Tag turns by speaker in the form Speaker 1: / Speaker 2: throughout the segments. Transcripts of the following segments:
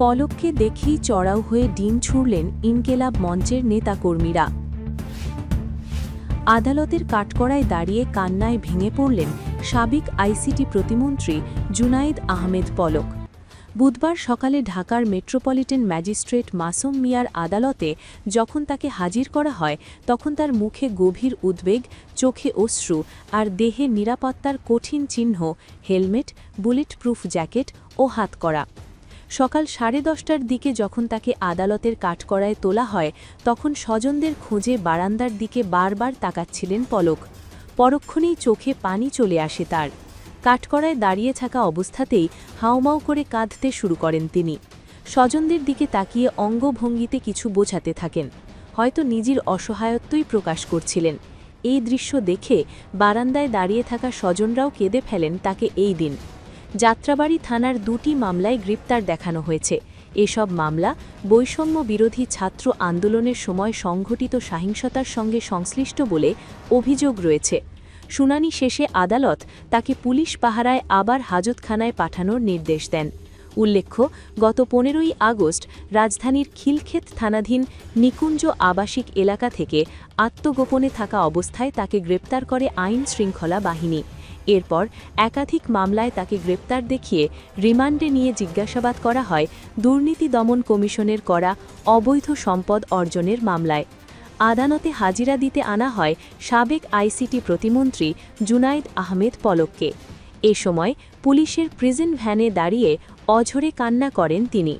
Speaker 1: পলককে দেখেই চড়াও হয়ে ডিম ছুড়লেন ইনকেলাব মঞ্চের নেতাকর্মীরা। আদালতের কাঠকড়ায় দাঁড়িয়ে কান্নায় ভেঙে পড়লেন সাবেক আইসিটি প্রতিমন্ত্রী জুনাইদ আহমেদ পলক। বুধবার সকালে ঢাকার মেট্রোপলিটন ম্যাজিস্ট্রেট মাসুম মিয়ার আদালতে যখন তাকে হাজির করা হয়, তখন তার মুখে গভীর উদ্বেগ, চোখে অশ্রু আর দেহে নিরাপত্তার কঠিন চিহ্ন, হেলমেট বুলেট প্রুফ জ্যাকেট ও হাতকড়া। সকাল সাড়ে দশটার দিকে যখন তাকে আদালতের কাঠকড়ায় তোলা হয়, তখন স্বজনদের খোঁজে বারান্দার দিকে বারবার তাকাচ্ছিলেন পলক। পরক্ষণেই চোখে পানি চলে আসে তার। কাঠকড়ায় দাঁড়িয়ে থাকা অবস্থাতেই হাউমাউ করে কাঁদতে শুরু করেন তিনি। স্বজনদের দিকে তাকিয়ে অঙ্গভঙ্গিতে কিছু বোঝাতে থাকেন। হয়তো নিজের অসহায়ত্বই প্রকাশ করছিলেন। এই দৃশ্য দেখে বারান্দায় দাঁড়িয়ে থাকা স্বজনরাও কেঁদে ফেলেন তাকে এই দিন। যাত্রাবাড়ি থানার দুটি মামলায় গ্রেপ্তার দেখানো হয়েছে। এসব মামলা বৈষম্য বিরোধী ছাত্র আন্দোলনের সময় সংঘটিত সহিংসতার সঙ্গে সংশ্লিষ্ট বলে অভিযোগ রয়েছে। শুনানি শেষে আদালত তাকে পুলিশ পাহারায় আবার হাজতখানায় পাঠানোর নির্দেশ দেন। উল্লেখ্য, গত পনেরোই আগস্ট রাজধানীর খিলক্ষেত থানাধীন নিকুঞ্জ আবাসিক এলাকা থেকে আত্মগোপনে থাকা অবস্থায় তাকে গ্রেপ্তার করে আইন শৃঙ্খলা বাহিনী। এরপর একাধিক মামলায় তাকে গ্রেপ্তার দেখিয়ে রিমান্ডে নিয়ে জিজ্ঞাসাবাদ করা হয় দুর্নীতি দমন কমিশনের করা অবৈধ সম্পদ অর্জনের মামলায়। আদালতে হাজিরা দিতে আনা হয় সাবেক আইসিটি প্রতিমন্ত্রী জুনাইদ আহমেদ পলককে। এ সময় পুলিশের প্রিজন ভ্যানে দাঁড়িয়ে অঝরে কান্না করেন তিনি।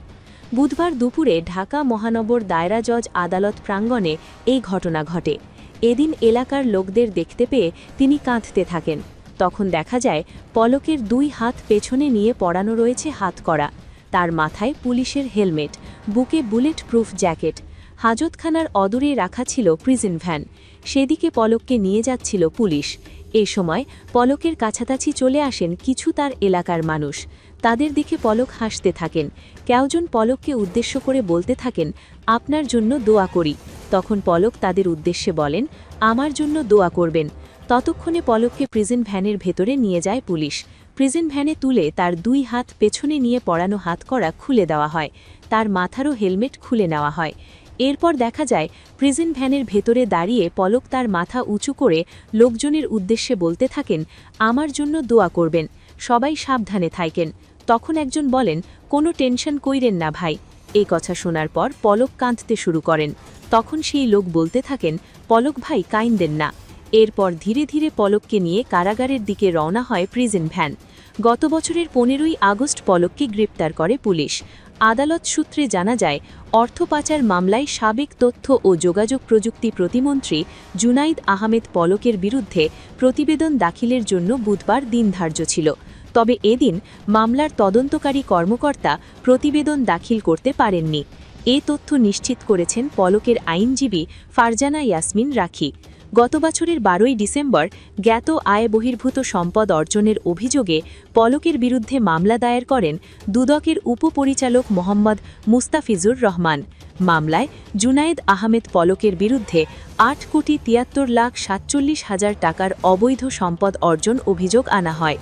Speaker 1: বুধবার দুপুরে ঢাকা মহানগর দায়রা জজ আদালত প্রাঙ্গণে এই ঘটনা ঘটে। এদিন এলাকার লোকদের দেখতে পেয়ে তিনি কাঁদতে থাকেন। তখন দেখা যায় পলকের দুই হাত পেছনে নিয়ে পড়ানো রয়েছে হাত করা। তার মাথায় পুলিশের হেলমেট, বুকে বুলেট প্রুফ জ্যাকেট, হাজতখানার অদূরে রাখা ছিল প্রিজন ভ্যান। সেদিকে পলককে নিয়ে যাচ্ছিল পুলিশ। এ সময় পলকের কাছাকাছি চলে আসেন কিছু তার এলাকার মানুষ। তাদের দিকে পলক হাসতে থাকেন। কেউজন পলককে উদ্দেশ্য করে বলতে থাকেন, আপনার জন্য দোয়া করি। তখন পলক তাদের উদ্দেশ্যে বলেন, আমার জন্য দোয়া করবেন। ততক্ষণে পলককে প্রিজন ভ্যানের ভেতরে নিয়ে যায় পুলিশ। প্রিজন ভ্যানে তুলে তার দুই হাত পেছনে নিয়ে পড়ানো হাত করা খুলে দেওয়া হয়। তার মাথারও হেলমেট খুলে নেওয়া হয়। এরপর দেখা যায়, প্রিজন ভ্যানের ভেতরে দাঁড়িয়ে পলক তার মাথা উঁচু করে লোকজনের উদ্দেশ্যে বলতে থাকেন, আমার জন্য দোয়া করবেন। সবাই সাবধানে থাকেন। তখন একজন বলেন, কোনো টেনশন কইরেন না ভাই। এই কথা শোনার পর পলক কাঁদতে শুরু করেন। তখন সেই লোক বলতে থাকেন, পলক ভাই, কাইন্দেন না। এরপর ধীরে ধীরে পলককে নিয়ে কারাগারের দিকে রওনা হয় প্রিজন ভ্যান। গত বছরের পনেরোই আগস্ট পলককে গ্রেপ্তার করে পুলিশ। আদালত সূত্রে জানা যায়, অর্থ পাচার মামলায় সাবেক তথ্য ও যোগাযোগ প্রযুক্তি প্রতিমন্ত্রী জুনাইদ আহমেদ পলকের বিরুদ্ধে প্রতিবেদন দাখিলের জন্য বুধবার দিন ধার্য ছিল। তবে এদিন মামলার তদন্তকারী কর্মকর্তা প্রতিবেদন দাখিল করতে পারেননি। এ তথ্য নিশ্চিত করেছেন পলকের আইনজীবী ফারজানা ইয়াসমিন রাখি। গত বছরের বারোই ডিসেম্বর জ্ঞাত আয় বহির্ভূত সম্পদ অর্জনের অভিযোগে পলকের বিরুদ্ধে মামলা দায়ের করেন দুদকের উপপরিচালক মোহাম্মদ মুস্তাফিজুর রহমান। মামলায় জুনায়েদ আহমেদ পলকের বিরুদ্ধে আট কোটি তিয়াত্তর লাখ সাতচল্লিশ হাজার টাকার অবৈধ সম্পদ অর্জন অভিযোগ আনা হয়।